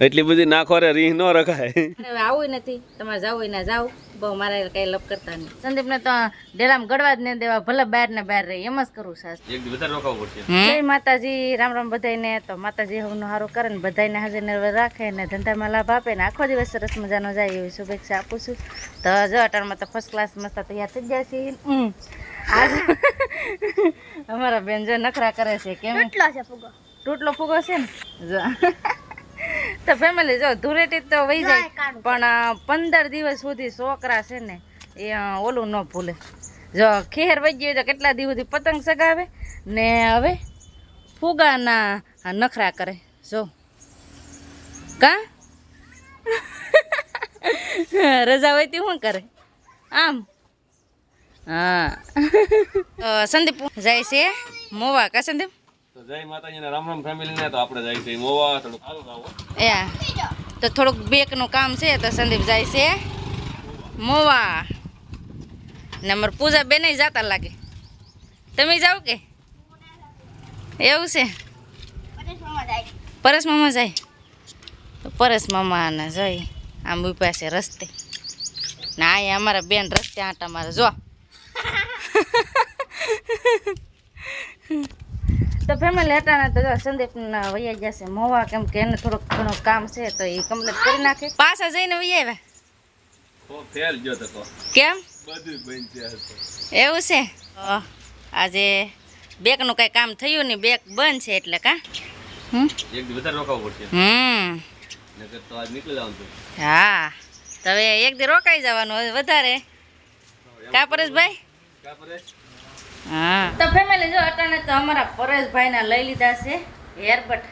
એટલી બધી નાખો રે રીહ ન રખાય. હવે આવું નથી. તમારે જાવ ના જાવ. બહુ મારે કઈ લપ કરતા નહીં. સંદીપને તો ડેલામાં ગળવા જ નહીં દેવા. ભલે બહાર ને બહાર રહે. એમ જ કરું સાસ એક દી વધારે રોકાવવું પડશે. જય માતાજી. રામ રામ બધાયને. તો માતાજી હવનું સારું કરે ને બધાયને હાજર નરવર રાખે ને ધંધામાં લાભ આપે ને આખો દિવસ સરસ મજાનો જાય એવી શુભેચ્છા આપું છું. તો જો અટાણમાં તો ફર્સ્ટ ક્લાસ મસ્ત તૈયાર થઈ ગયા છે આજ અમારા બેન જો નખરા કરે છે. કેમ? તૂટલો ફુગો છે ને? જો. તો ફેમિલી જો ધૂળેટી તો વહી જાય. પણ પંદર દિવસ સુધી છોકરા છે ને એ ઓલું ન ભૂલે. જો ખેર વહી ગયું તો કેટલા દિવસ સુધી પતંગ સગાવે ને હવે ફુગાના નખરા કરે. જો. કા? રજા હોય તે શું કરે? આમ. હા. સંદીપ જાય છે. મોવા કા સંદીપ? તો ને ને તો થોડુંક થોડુંક બેકનું કામ છે, તો સંદીપ જાય છે મોવા. ને અમારે પૂજા બેને જાતા લાગે. તમે જાઓ કે? એવું છે? પરેશ મામા જાય. તો પરેશ મામાને જઈ, આમ ઊભા છે રસ્તે. ના અહીંયા અમારા બેન રસ્તે આંટા મારે, જો. તો ફેમિલી ના તો સંદીપ સંદીપના વૈયા જશે મોવા કેમ કે એને થોડુંક ઘણું કામ છે તો એ કમ્પ્લીટ કરી નાખે. પાછા જઈને વૈયા આવ્યા? ગયો કેમ? છે. એવું છે? આજે બેગનું કાંઈ કામ થયું નહીં બેક બંધ છે એટલે કા? હમ? હા તો હવે એક દી રોકાઈ જવાનું હવે વધારે. કા પરેશભાઈ? કા પરેશ? હા. તો ફેમિલી જો અટાણે તો અમારા પરેશભાઈના લઈ લીધા છે એરબટ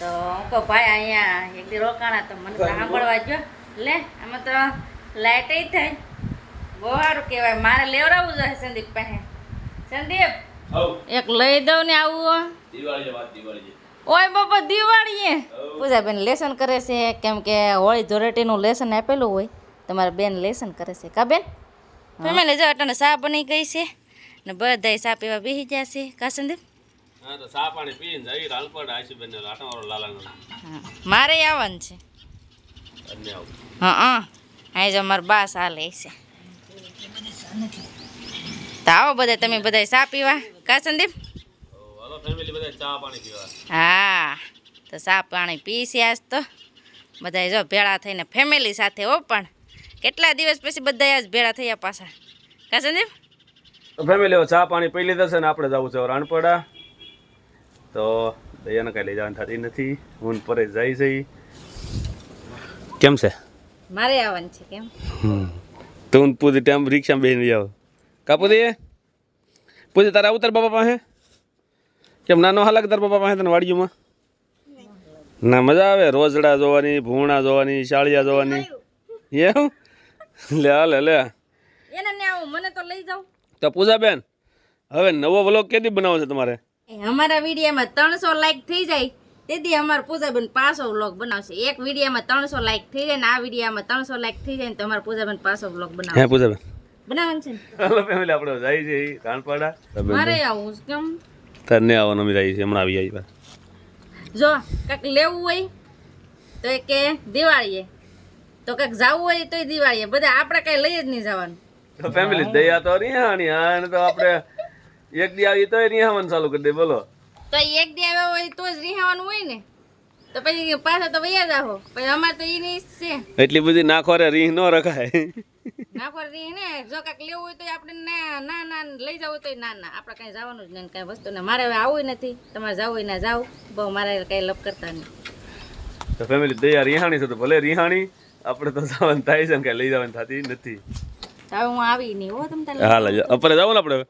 તો હું કહું ભાઈ અહીંયા એક દી રોકાણા તો મને સાંભળવા જો લે આમાં તો લાઇટ થાય બહુ સારું કહેવાય. મારે લેવડાવવું જોઈએ સંદીપ પાસે. સંદીપ એક લઈ દઉં ને આવું દિવાળી છે વાત દિવાળી છે. ઓય બાપા દિવાળીએ. પૂજાબેન લેસન કરે છે કેમ કે હોળી ધૂળેટીનું લેસન આપેલું હોય. તમારા બેન લેસન કરે છે. કા બેન? ફેમિલી જો અટાણે ચા બની ગઈ છે. ને બધાય સાપ પીવા બેસી ગયા છે. કા હા તો સા પાણી પીને જઈ રાલપડ આશુબેન ને લાટાવાળો લાલાનો. હા. મારે આવવાનું છે. હા હા. જો મારા બા હાલે છે. તો આવો બધા તમે બધા ચા પીવા. કા સંદીપ બધા હા. તો ચા પાણી પીશે આજ તો. બધા જો ભેળા થઈને ફેમિલી સાથે હો પણ. કેટલા દિવસ પછી બધા આજ ભેળા થયા પાછા? કા સંદીપ તો ફેમિલી ચા પાણી પી લીધા છે ને આપણે જવું છે રાણપડા તો દયાને કાંઈ લઈ જવાની થતી નથી. હું પરે જાય છે. કેમ છે? મારે આવવાનું છે કેમ? તું પૂરી ટાઈમ રિક્ષામાં બેસીને જાવ કા પૂરી પૂરી તારા ઉતર બાપા પાસે? કેમ નાનો હાલક તાર બાપા પાસે તને વાડીઓમાં? ના મજા આવે. રોજડા જોવાની ભૂણા જોવાની શાળિયા જોવાની. એમ? લે લે લે એને ને આવું મને તો લઈ જાઓ તો પૂજાબેન હવે નવો વ્લોગ કેદી બનાવો છે તમારે? અમારા વિડીયોમાં ત્રણસો લાઈક થઈ જાય. તેથી અમારે પૂજાબેન પાસો વ્લોગ બનાવશે. એક વિડીયોમાં ત્રણસો લાઈક થઈ જાય ને આ વિડીયોમાં ત્રણસો લાઈક થઈ જાય ને તો અમારે પૂજાબેન પાંચસો વ્લોગ હે બનાવશે પૂજાબેન? બનાવવાનું છે હાલો ફેમિલી આપણે જાય છે રાણપાડા મારે આવું કેમ? તને આવવાનું અમે જાય છે હમણાં આવી જાય જો કંઈક લેવું હોય તો એ કે દિવાળીએ. તો કંઈક જવું હોય તોય દિવાળીએ. બધા આપણે કઈ લઈ જ નહીં જવાનું. તો ફેમિલી દયા તો રિહાણી હા એને તો આપણે એક દી આવી તોય રિહાવાનું ચાલુ કરી દે બોલો. તો એક દી આવ્યો હોય તો જ રિહાવાનું હોય ને. તો પછી પાછા તો વૈયા જાહો. પછી અમારે તો એની છે. એટલી બધી નાખો રે રીહ ન રખાય. નાખો રીહ ને. જો કાંઈક લેવું હોય તો આપણે ના ના ના લઈ જવું તો ના ના. આપણે કાંઈ જવાનું જ નહીં કાંઈ વસ્તુ ને મારે હવે આવું નથી. તમારે જવું હોય ના જાવ બહુ મારે કાંઈ લપ કરતા નહીં. તો ફેમિલી દયા રિહાણી છે તો ભલે રિહાણી આપણે તો જવાનું થાય છે ને કાંઈ લઈ જવાની થતી નથી. હવે હું આવી નહીં હો તમ તારે હાલ અપરે જાવ ને આપણે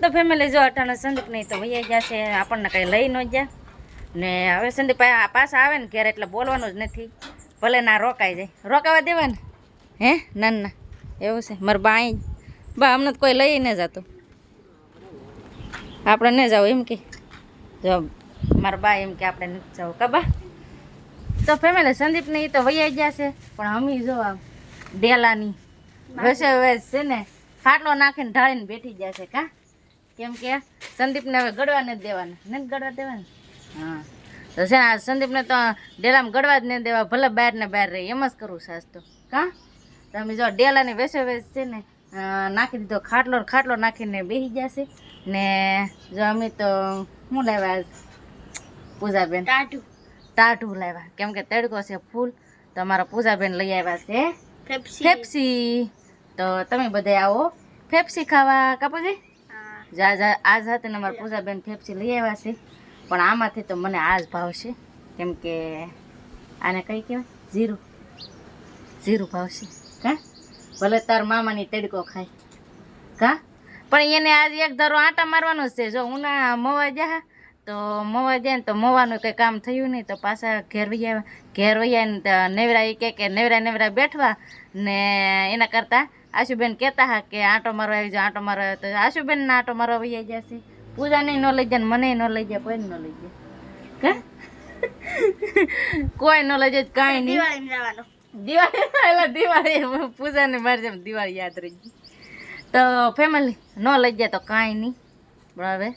તો ફેમિલી જો અટાણે સંદીપ નહીં તો વૈયા ગયા છે. આપણને કંઈ લઈ ન ગયા. ને હવે સંદીપ પાછા આવે ને ઘેર એટલે બોલવાનું જ નથી. ભલે ના રોકાઈ જાય. રોકાવા દેવા ને? હે? ના ના. એવું છે. મારા બા અહીં બા અમને તો કોઈ લઈ ન જતું. આપણે ન જાવ એમ કે. જો મારા બા એમ કે આપણે નથી જવું. કબા તો ફેમિલી સંદીપને એ તો વૈયા ગયા છે. પણ અમી જો આમ ડેલાની વસે વેસ છે ને ખાટલો નાખીને ઢાળીને બેઠી જાય છે કા? કેમ કે સંદીપને હવે ગળવા નથી દેવાના. નથી ગળવા દેવાના? હા. તો છે ને આ સંદીપને તો ડેલામાં ગળવા જ નહીં દેવા ભલે બહાર ને બહાર રહે એમ જ કરવું છે તો. કા? તમે જો ડેલાની વેસે વેસ છે ને નાખી દીધો ખાટલો ખાટલો નાખીને બેસી જશે ને જો અમે તો શું લાવ્યા પૂજાબેન. ટાટું ટાટું લાવ્યા. કેમ કે તડકો છે ફૂલ તો અમારા પૂજાબેન લઈ આવ્યા છે. ફેપ્સી તો તમે બધા આવો. ફેપ્સી ખાવા કાપુજી? જા જા આજ હતી ને અમારા પૂજાબેન ફેપ્સી લઈ આવ્યા છે. પણ આમાંથી તો મને આ જ ભાવશે કેમ કે આને કઈ કહેવાય? જીરું. જીરું ભાવશે કા? ભલે તાર મામાની તડકો ખાય. કા? પણ એને આજ એક ધારો આટા મારવાનો જ છે. જો ઉના મવા જા તો મોવા જાય ને તો મોવાનું કંઈ કામ થયું નહીં. તો પાછા ઘેર વૈયા ઘેર વૈયા ને નેવરા એ કહે કે નેવરા નેવરા બેઠવા ને એના કરતાં આશુબેન કહેતા હા કે આંટો મારો આવી જાઓ આંટો મારો આવ્યો તો આશુબેન ને આંટો મારો વૈયા જશે પૂજાને ન લઈ જાય ને મને ન લઈ જાય કોઈ ન લઈ જાય. કા કોઈ ન લઈ જાય કાંઈ નહીં. દિવાળી પહેલા દિવાળી પૂજાને મારજે જેમ દિવાળી યાદ રહી તો ફેમિલી ન લઈ જાય તો કાંઈ નહીં. બરાબર?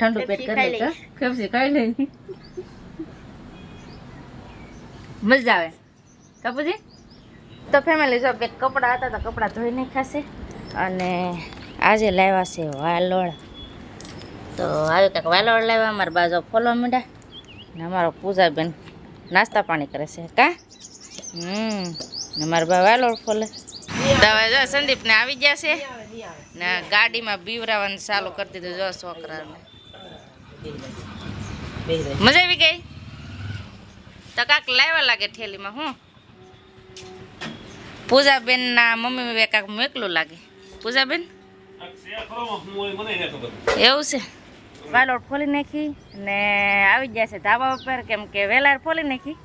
ઠંડુ પેટ કરી લઈ? ફેફસી ખાઈ લઈ? મજા આવે. કાપુજી? તો ફેમિલી જો બે કપડાં હતા તો કપડાં ધોઈને નાખાશે અને આજે લાવ્યા છે વાલોળ. તો આવ્યું કંઈક વાલોળ લાવ્યા અમારા બાજુ ફોલો મીંડા ને અમારો પૂજાબેન નાસ્તા પાણી કરે છે કા? હમ ને મારા બા વાલોળ ફોલે. તો હવે જો સંદીપને આવી ગયા છે ને ગાડીમાં બીવરાવાનું ચાલુ કરી દીધું જો છોકરાને. મજા આવી ગઈ? તો કાંક લાવ્યા લાગે થેલીમાં હું? પૂજાબેનના મમ્મી બે કાંક મેકલું લાગે. પૂજાબેન? એવું છે? વાલોડ ફોલી નાખી ને આવી ગયા છે ધાબા ઉપર કેમ કે વેલાર ફોલી નાખી.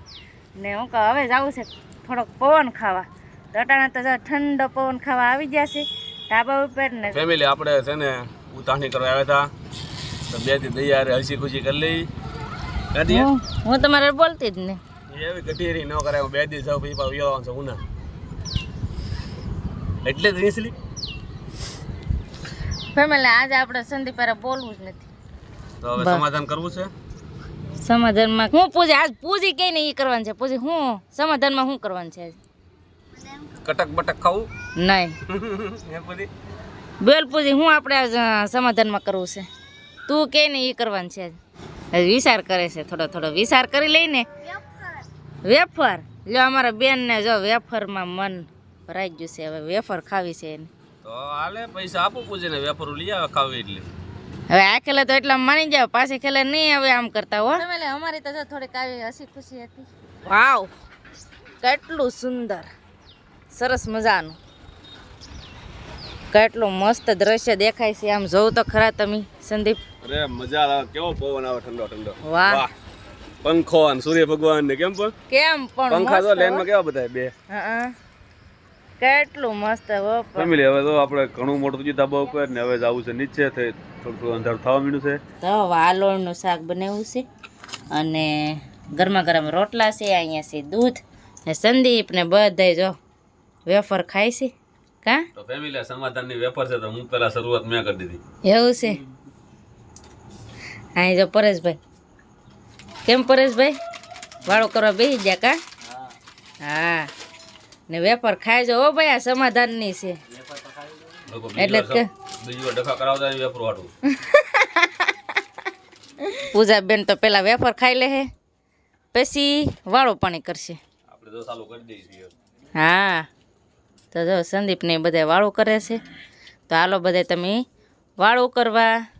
ને હું કહું હવે જવું છે થોડોક પવન ખાવા. તો અટાણે તો જો ઠંડો પવન ખાવા આવી ગયા છે ધાબા ઉપર ને ફેમિલી આપણે છે ને ઉતાણી કરવા આવ્યા હતા. તો બેથી તૈયાર હસી ખુશી કરી લઈ. કાઢીએ હું? તમારે બોલતી જ ને એવી કટીરી ન કરાય બે દિવસ જાવ પછી પાછું આવવાનું છે ઉના. એટલે જ રીસલી ફેમિલી આજે આપણે સંદીપ બોલવું જ નથી. તો હવે સમાધાન કરવું છે? સમાધાનમાં હું પૂજી આજ પૂજી કઈ નહીં કરવાનું છે. પૂજી હું સમાધાનમાં શું કરવાનું છે કટક બટક ખાવું? નહીં. બેલ પૂજી હું આપણે સમાધાનમાં કરવું છે? તું કે ને એ કરવાનું છે આજ. વિચાર કરે છે થોડો થોડો વિચાર કરી લઈને વેફર. જો અમારા બેનને જો વેફરમાં મન ભરાઈ ગયું છે હવે વેફર ખાવી છે એને. તો હાલે પૈસા આપો વેપારું લઈ આવે ખાવી એટલે. હવે આ ખેલે તો એટલા માની જાવ પાછી ખેલે નહીં હવે આમ કરતા હો. અમારી તો જો થોડીક આવી હસી ખુશી હતી. વાવ કેટલું સુંદર સરસ મજાનું. કેટલું મસ્ત દ્રશ્ય દેખાય છે આમ જોઉં તો ખરા તમે સંદીપ. અરે મજા આવે. કેવો પવન આવે ઠંડો ઠંડો. વાહ. પંખો અને સૂર્ય ભગવાન ને કેમ પણ? કેમ પણ પંખા તો લેનમાં કેવા બધા બે? હા કેટલું મસ્ત ફેમિલી હવે તો આપણે ઘણું મોટું જીતા બહુ ઉપર ને હવે જવું છે નીચે થઈ થોડું થોડું અંધારું થવા માંડ્યું છે. તો વાલોળનું શાક બનાવ્યું છે અને ગરમા ગરમ રોટલા છે અહીંયા છે દૂધ ને સંદીપ ને બધાય જો વેફર ખાય છે. કા? તો ફેમિલી સમાધાનની વેફર છે તો હું પેલા શરૂઆત મેં કરી દીધી. એવું છે? અહીં જો પરેશભાઈ. કેમ પરેશભાઈ? વાળો કરવા બેસી ગયા કા? હા. ને વેપાર ખાય જો ભાઈ આ સમાધાનની છે. એટલે કે પૂજાબેન તો પેલા વેપાર ખાઈ લે હે. પછી વાળો પાણી કરશે. હા. તો જો સંદીપને બધા વાળું કરે છે. તો હાલો બધા તમે વાળું કરવા.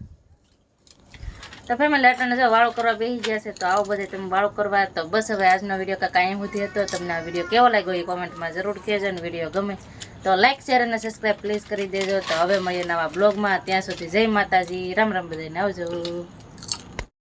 તો ફેમિલી અટાણે જો વાળું કરવા બેસી ગયા છે, તો આવો બધે તમે વાળું કરવા તો બસ હવે આજનો વીડિયો કાંઈ કાંઈ સુધી હતો. તમને આ વીડિયો કેવો લાગ્યો એ કોમેન્ટમાં જરૂર કહેજો અને વીડિયો ગમે તો લાઇક શેર અને સબસ્ક્રાઈબ પ્લીઝ કરી દેજો. તો હવે મળીએ નવા બ્લોગમાં ત્યાં સુધી જય માતાજી. રામ રામ બધાને આવજો.